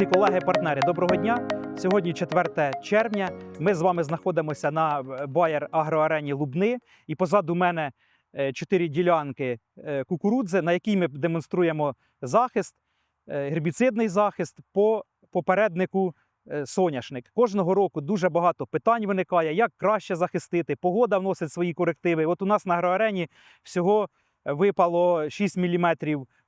Друзі, колеги, партнери, доброго дня. Сьогодні 4 червня. Ми з вами знаходимося на Bayer агроарені Лубни. І позаду мене е, чотири ділянки е, кукурудзи, на якій ми демонструємо захист, е, гербіцидний захист по попереднику е, соняшник. Кожного року дуже багато питань виникає, як краще захистити. Погода вносить свої корективи. От у нас на агроарені всього випало 6 мм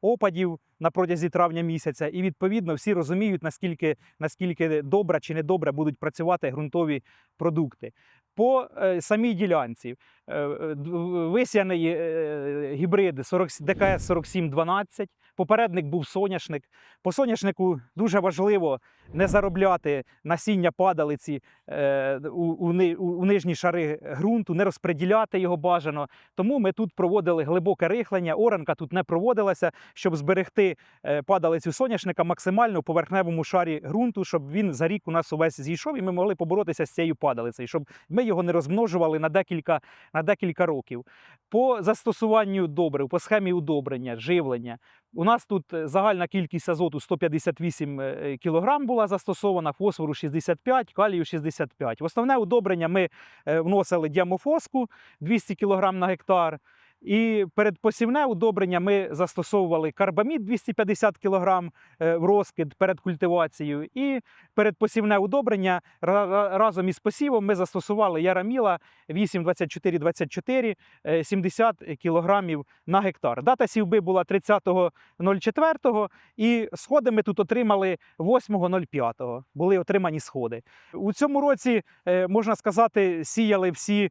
опадів на протязі травня місяця, і відповідно всі розуміють, наскільки, наскільки добре чи недобре будуть працювати ґрунтові продукти. По е, самій ділянці е, висяний е, гібрид 40, ДКС 4712, попередник був соняшник. По соняшнику дуже важливо не заробляти насіння падалиці е, у, у, у, нижні шари ґрунту, не розподіляти його бажано. Тому ми тут проводили глибоке рихлення, оранка тут не проводилася, щоб зберегти е, падалицю соняшника максимально у поверхневому шарі ґрунту, щоб він за рік у нас увесь зійшов, і ми могли поборотися з цією падалицею, щоб ми його не розмножували на декілька, на декілька років. По застосуванню добрив, по схемі удобрення, живлення. У нас тут е, загальна кількість азоту 158 кг була застосована, фосфору 65, калію 65. В основне удобрення ми е, вносили діамофоску 200 кг на гектар. І передпосівне удобрення ми застосовували карбамід 250 кг е, в розкид перед культивацією. І передпосівне удобрення ра- ра- разом із посівом ми застосували яраміла 8, 24, 24, е, 70 кг на гектар. Дата сівби була 30.04 і сходи ми тут отримали 8.05. Були отримані сходи. У цьому році, е, можна сказати, сіяли всі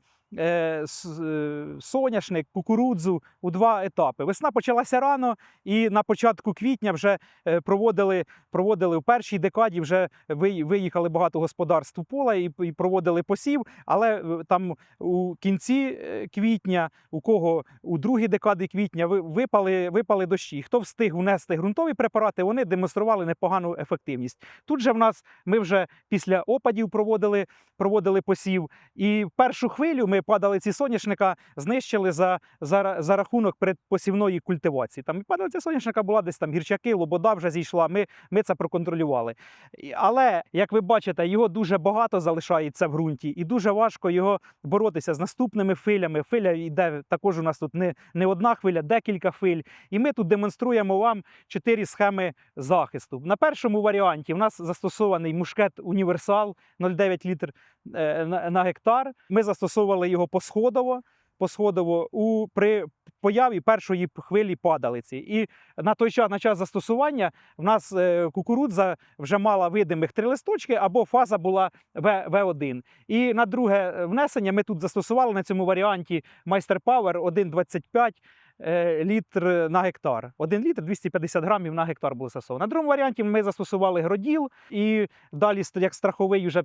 соняшник, кукурудзу у два етапи. Весна почалася рано, і на початку квітня вже е, проводили, проводили в першій декаді, вже виїхали багато господарств у поле і, проводили посів. Але е, там у кінці е, квітня, у кого у другій декаді квітня випали, випали дощі. Хто встиг внести ґрунтові препарати, вони демонстрували непогану ефективність. Тут же в нас ми вже після опадів проводили, проводили посів. І першу хвилю ми падалиці соняшника знищили за, за, за рахунок предпосівної культивації. Там падалиця соняшника була десь там гірчаки, лобода вже зійшла. Ми, ми це проконтролювали. Але як ви бачите, його дуже багато залишається в ґрунті, і дуже важко його боротися з наступними хвилями. Хвиля йде також у нас тут не, не одна хвиля, декілька хвиль. І ми тут демонструємо вам чотири схеми захисту. На першому варіанті в нас застосований мушкет універсал 0,9 літр на, на гектар. Ми застосовували його посходово. Посходово у при появі першої хвилі падалиці. І на той час, на час застосування, в нас е, кукурудза вже мала видимих три листочки, або фаза була В, В1. І на друге е, внесення ми тут застосували на цьому варіанті Майстер Power 1,25 е, літр на гектар. 1 літр 250 грамів на гектар було застосовано. На другому варіанті ми застосували гроділ і далі, як страховий, вже е,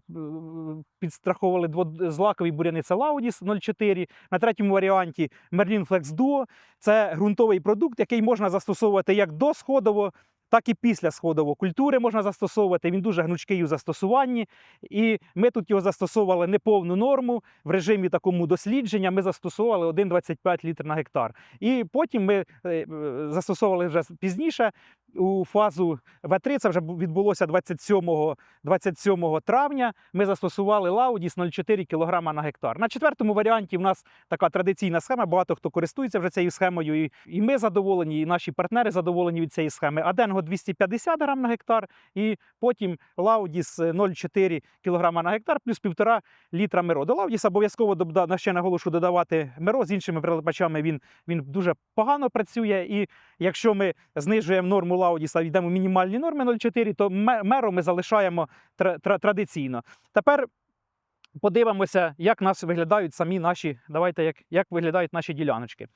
підстраховували дво- злакові Лаудіс це 0,4. На третьому варіанті Мерлін Флекс Duo. Це ґрунтовий продукт, який можна застосовувати як досходово, так і після сходово. Культури можна застосовувати. Він дуже гнучкий у застосуванні. І ми тут його застосовували неповну норму в режимі такому дослідження. Ми застосовували 1,25 літр на гектар. І потім ми е, е, застосовували вже пізніше у фазу В3. Це вже відбулося 27, 27 травня. Ми застосували Laudis 0,4 кг на гектар. На четвертому варіанті в нас така традиційна схема. Багато хто користується вже цією схемою. І, і ми задоволені, і наші партнери задоволені від цієї схеми. Аденго 250 грам на гектар, і потім Laudis 0,4 кг на гектар, плюс 1,5 літра меро. До Laudis обов'язково ще наголошу додавати меро. З іншими прилипачами він, він дуже погано працює. І якщо ми знижуємо норму Laudis, йдемо мінімальні норми 0,4, то ме- меро ми залишаємо тра- тра- традиційно. Тепер подивимося, як нас виглядають самі наші. Давайте, як, як виглядають наші діляночки.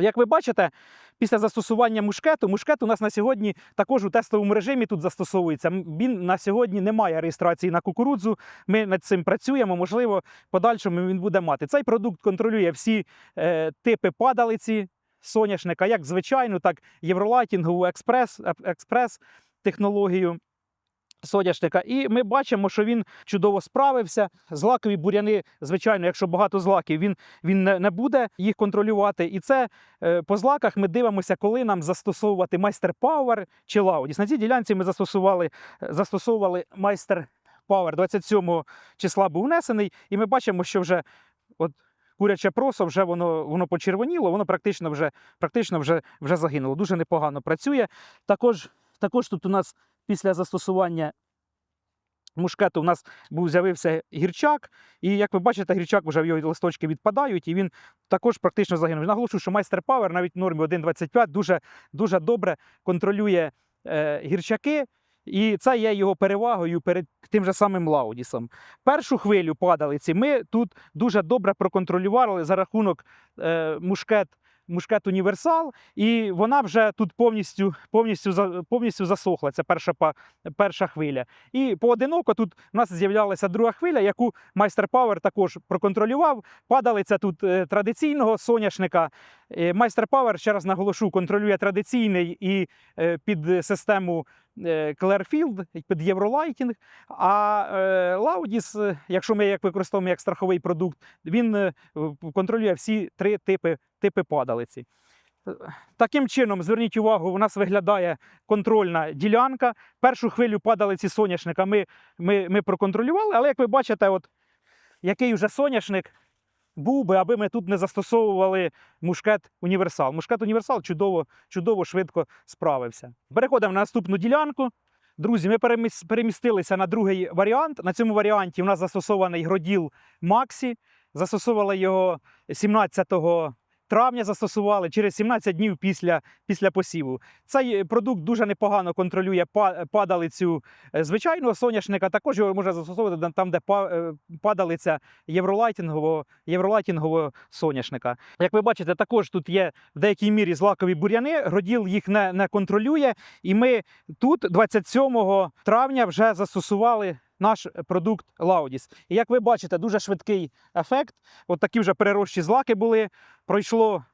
Як ви бачите, після застосування мушкету, мушкет у нас на сьогодні також у тестовому режимі тут застосовується. Він на сьогодні не має реєстрації на кукурудзу. Ми над цим працюємо. Можливо, подальшому він буде мати. Цей продукт контролює всі е, типи падалиці соняшника, як звичайну, так євролайтінгову експрес, експрес технологію. соняшника. І ми бачимо, що він чудово справився. Злакові буряни, звичайно, якщо багато злаків, він, він не, буде їх контролювати. І це е, по злаках ми дивимося, коли нам застосовувати майстер Power чи Laudis. На цій ділянці ми застосували, застосовували майстер Power 27 числа був внесений, і ми бачимо, що вже от куряче просо вже воно, воно почервоніло, воно практично вже, практично вже, вже загинуло. Дуже непогано працює. Також, також тут у нас після застосування мушкету у нас був з'явився гірчак, і як ви бачите, гірчак вже в його листочки відпадають, і він також практично загинув. Наголошую, що майстер Power навіть в нормі 1,25 дуже, дуже добре контролює е, гірчаки. І це є його перевагою перед тим же самим Лаудісом. Першу хвилю падалиці ми тут дуже добре проконтролювали за рахунок е, мушкет, мушкет універсал, і вона вже тут повністю, повністю, повністю засохла. Це перша, перша хвиля. І поодиноко тут у нас з'являлася друга хвиля, яку майстер Пауер також проконтролював. Падалиця тут е, традиційного соняшника. Е, Майстер Пауер, ще раз наголошу, контролює традиційний і е, під систему Clearfield, під Євролайтінг. А Laudis, е, якщо ми як використовуємо як страховий продукт, він е, контролює всі три типи, типи падалиці. Е, Таким чином, зверніть увагу, у нас виглядає контрольна ділянка. Першу хвилю падалиці соняшника ми, ми, ми проконтролювали, але як ви бачите, от, який вже соняшник був би, аби ми тут не застосовували мушкет універсал. Мушкет універсал чудово, чудово швидко справився. Переходимо на наступну ділянку. Друзі, ми перемістилися на другий варіант. На цьому варіанті у нас застосований гроділ Максі. Застосовували його 17 травня, застосували через 17 днів після, після посіву. Цей продукт дуже непогано контролює па- падалицю е, звичайного соняшника. Також його можна застосовувати там, де па- е, падалиця євролайтінгового, євролайтінгового соняшника. Як ви бачите, також тут є в деякій мірі злакові бур'яни. Гроділ їх не, не контролює. І ми тут 27 травня вже застосували наш продукт Laudis. І як ви бачите, дуже швидкий ефект. От такі вже перерощі злаки були. Пройшло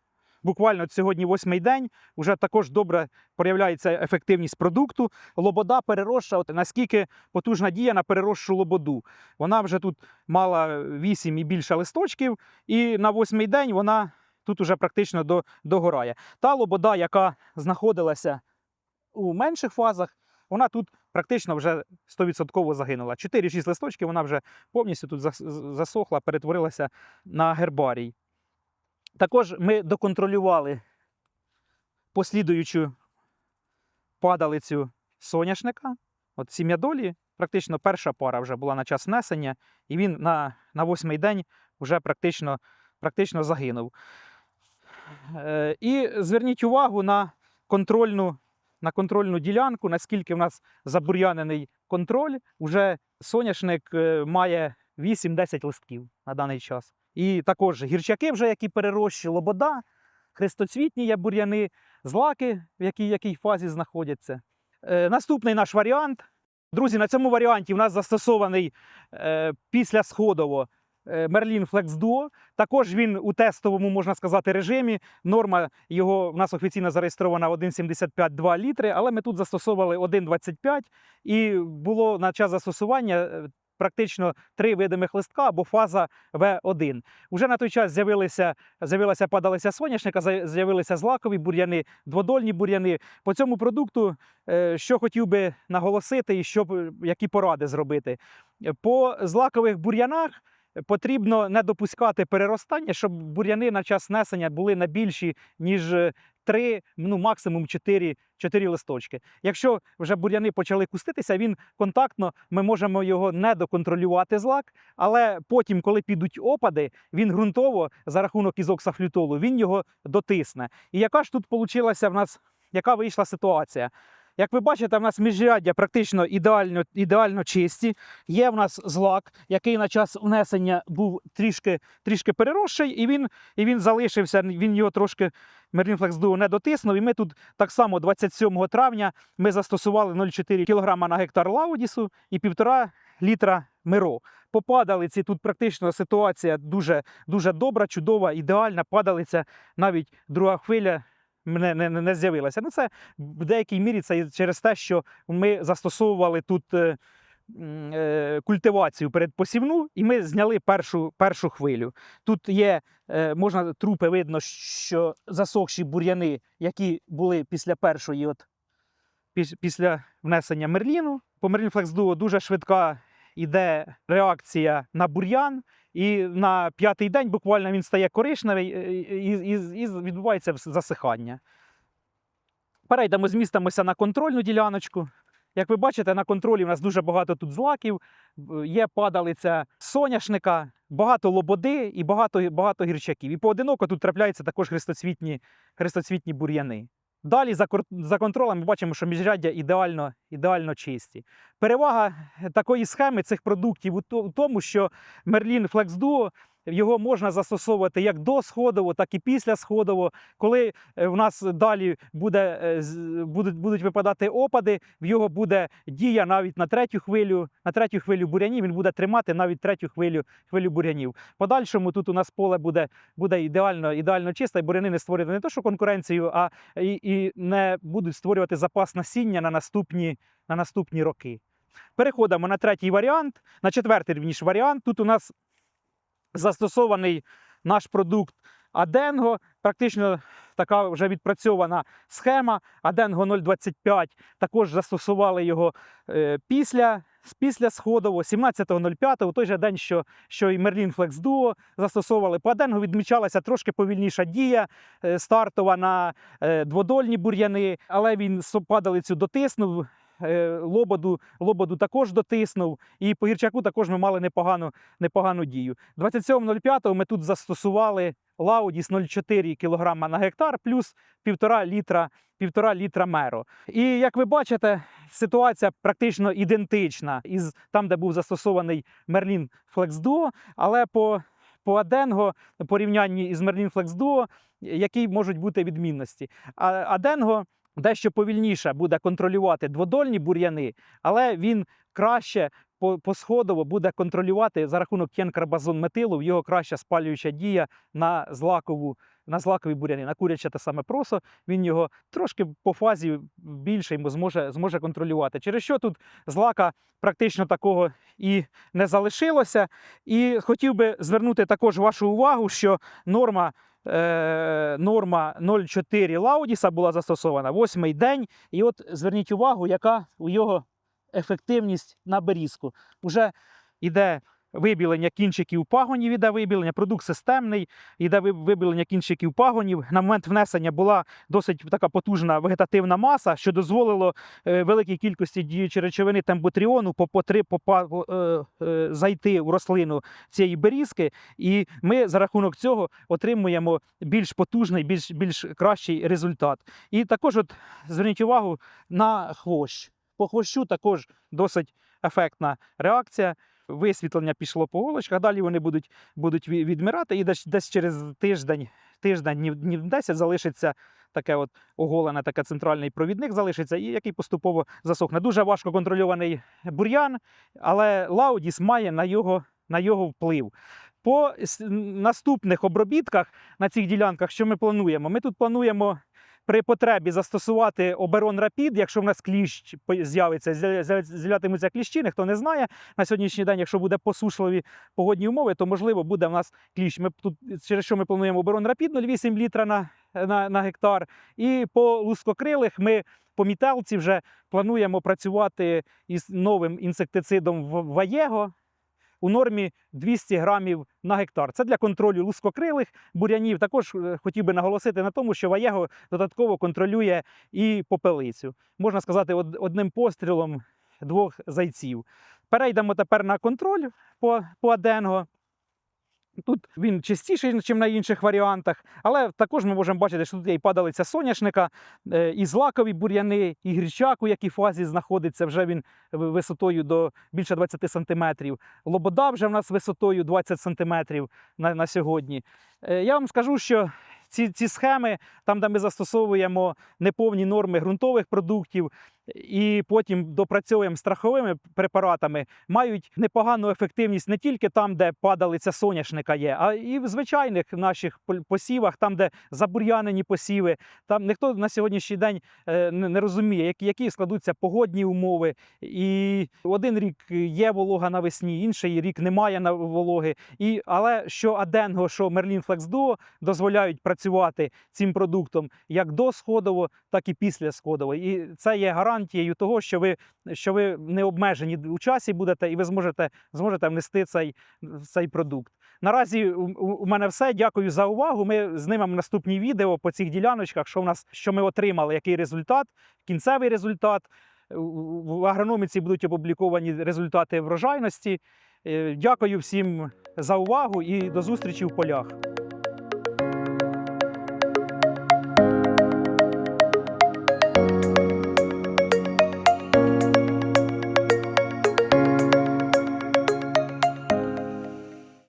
буквально сьогодні восьмий день. Вже також добре проявляється ефективність продукту. Лобода перероща, от наскільки потужна дія на перерощу лободу. Вона вже тут мала 8 і більше листочків, і на восьмий день вона тут уже практично до, догорає. Та лобода, яка знаходилася у менших фазах, вона тут практично вже 100% загинула. 4-6 листочків вона вже повністю тут засохла, перетворилася на гербарій. Також ми доконтролювали послідуючу падалицю соняшника. От сім'я долі, практично перша пара вже була на час несення, і він на, на восьмий день вже практично, практично загинув. Е, і зверніть увагу на контрольну, на контрольну ділянку, наскільки в нас забур'янений контроль. Уже соняшник е, має 8-10 листків на даний час. І також гірчаки, вже які перерощі, лобода, хрестоцвітні є бур'яни, злаки, в якій, якій фазі знаходяться. Е, наступний наш варіант. Друзі, на цьому варіанті у нас застосований е, після сходово Merlin Flex Duo. Також він у тестовому, можна сказати, режимі. Норма його в нас офіційно зареєстрована 1,75-2 літри, але ми тут застосовували 1,25 і було на час застосування е, практично три видимих листка або фаза В1. Уже на той час з'явилися, з'явилася падалиця соняшника, з'явилися злакові бур'яни, дводольні бур'яни. По цьому продукту, е, що хотів би наголосити і що, які поради зробити. Е, По злакових бур'янах потрібно не допускати переростання, щоб бур'яни на час несення були не більші, ніж 3, ну максимум 4, 4 листочки. Якщо вже бур'яни почали куститися, він контактно, ми можемо його не доконтролювати злак, але потім, коли підуть опади, він ґрунтово за рахунок ізоксафлютолу, він його дотисне. І яка ж тут получилася в нас, яка вийшла ситуація? Як ви бачите, в нас міжряддя практично ідеально, ідеально чисті. Є в нас злак, який на час внесення був трішки, трішки переросший, і він, і він залишився, він його трошки Flex Duo не дотиснув. І ми тут так само 27 травня ми застосували 0,4 кг на гектар лаудісу і 1,5 літра миро. По падалиці тут практично ситуація дуже, дуже добра, чудова, ідеальна. Падалиця навіть друга хвиля не, не, не з'явилася. Ну, це в деякій мірі це через те, що ми застосовували тут е, е, культивацію передпосівну, і ми зняли першу, першу хвилю. Тут є, е, можна трупи видно, що засохші бур'яни, які були після першої, от, після внесення мерліну. По Мерлін Флекс Duo дуже швидка йде реакція на бур'ян. І на п'ятий день буквально він стає коричневий е, і, і, і, відбувається засихання. Перейдемо, змістимося на контрольну діляночку. Як ви бачите, на контролі у нас дуже багато тут злаків, є падалиця соняшника, багато лободи і багато, багато гірчаків. І поодиноко тут трапляються також хрестоцвітні, хрестоцвітні бур'яни. Далі за, контролем ми бачимо, що міжряддя ідеально, ідеально чисті. Перевага такої схеми цих продуктів у тому, що Merlin Flex Duo його можна застосовувати як досходово, так і після сходово. Коли е, в нас далі буде, е, будуть, будуть випадати опади, в його буде дія навіть на третю хвилю, на третю хвилю бурянів. Він буде тримати навіть третю хвилю, хвилю бурянів. Подальшому тут у нас поле буде, буде ідеально, ідеально чисте, і буряни не створюють не то, що конкуренцію, а і, і не будуть створювати запас насіння на наступні, на наступні роки. Переходимо на третій варіант, на четвертий варіант. Тут у нас застосований наш продукт Аденго, практично така вже відпрацьована схема. Аденго 025 також застосували його е, після, після сходово, 17.05, у той же день, що, що і Merlin Flex Duo застосовували. По Аденго відмічалася трошки повільніша дія е, стартова на е, дводольні бур'яни, але він падалицю дотиснув. Е, Лободу, лободу також дотиснув, і по гірчаку також ми мали непогану, непогану дію. 27.05 ми тут застосували Лаудіс 0,4 кг на гектар плюс 1,5 літра, 1,5 літра меро. І як ви бачите, ситуація практично ідентична із там, де був застосований Flex Duo, але по по Аденго порівнянні із Merlin Flex Duo, які можуть бути відмінності. А Аденго дещо повільніше буде контролювати дводольні бур'яни, але він краще по- посходово буде контролювати за рахунок кенкарбазон метилу, його краща спалююча дія на злакову. На злакові буряни, на куряче те саме просо, він його трошки по фазі більше йому зможе, зможе контролювати. Через що тут злака практично такого і не залишилося. І хотів би звернути також вашу увагу, що норма, е, норма 0,4 Лаудіса була застосована восьмий день. І от зверніть увагу, яка у його ефективність на берізку. Уже йде вибілення кінчиків пагонів, іде вибілення, продукт системний, йде вибілення кінчиків пагонів. На момент внесення була досить така потужна вегетативна маса, що дозволило е, великій кількості діючої речовини темботріону по, по, три- е, е, зайти в рослину цієї берізки. І ми за рахунок цього отримуємо більш потужний, більш, більш кращий результат. І також от зверніть увагу на хвощ. По хвощу також досить ефектна реакція. Висвітлення пішло по голочках, далі вони будуть, будуть відмирати, і десь, десь через тиждень, тиждень днів, днів 10 залишиться таке от оголене, таке центральний провідник залишиться, і який поступово засохне. Дуже важко контрольований бур'ян, але Лаудіс має на його, на його вплив. По наступних обробітках на цих ділянках, що ми плануємо? Ми тут плануємо при потребі застосувати оберон рапід, якщо в нас кліщ з'явиться, з'я- з'я- з'являтимуться кліщі, ніхто не знає. На сьогоднішній день, якщо буде посушливі погодні умови, то можливо буде в нас кліщ. Ми тут через що ми плануємо оберон рапід 0,8 літра на, на, на гектар. І по лускокрилих ми по мітелці вже плануємо працювати із новим інсектицидом в- Ваєго у нормі 200 грамів на гектар. Це для контролю лускокрилих бурянів. Також е, хотів би наголосити на тому, що Ваєго додатково контролює і попелицю. Можна сказати, од- одним пострілом двох зайців. Перейдемо тепер на контроль по, по Аденго. Тут він чистіший, ніж на інших варіантах, але також ми можемо бачити, що тут є і падалиця соняшника, е, і злакові бур'яни, і гірчак, у якій фазі знаходиться, вже він висотою до більше 20 см. Лобода вже в нас висотою 20 см на, на сьогодні. Е, Я вам скажу, що ці, ці схеми, там, де ми застосовуємо неповні норми ґрунтових продуктів і потім допрацьовуємо страховими препаратами, мають непогану ефективність не тільки там, де падалиця соняшника є, а і в звичайних наших посівах, там, де забур'янені посіви. Там ніхто на сьогоднішній день е, не розуміє, які, складуться погодні умови. І один рік є волога навесні, інший рік немає вологи. І, але що Аденго, що Мерлін Флекс Дуо дозволяють працювати цим продуктом як досходово, так і після сходово. І це є гарантією того, що ви, що ви не обмежені у часі будете, і ви зможете, зможете внести цей, цей продукт. Наразі у, у у мене все. Дякую за увагу. Ми знімемо наступні відео по цих діляночках, що в нас що ми отримали, який результат, кінцевий результат. В агрономіці будуть опубліковані результати врожайності. Е, Дякую всім за увагу і до зустрічі в полях.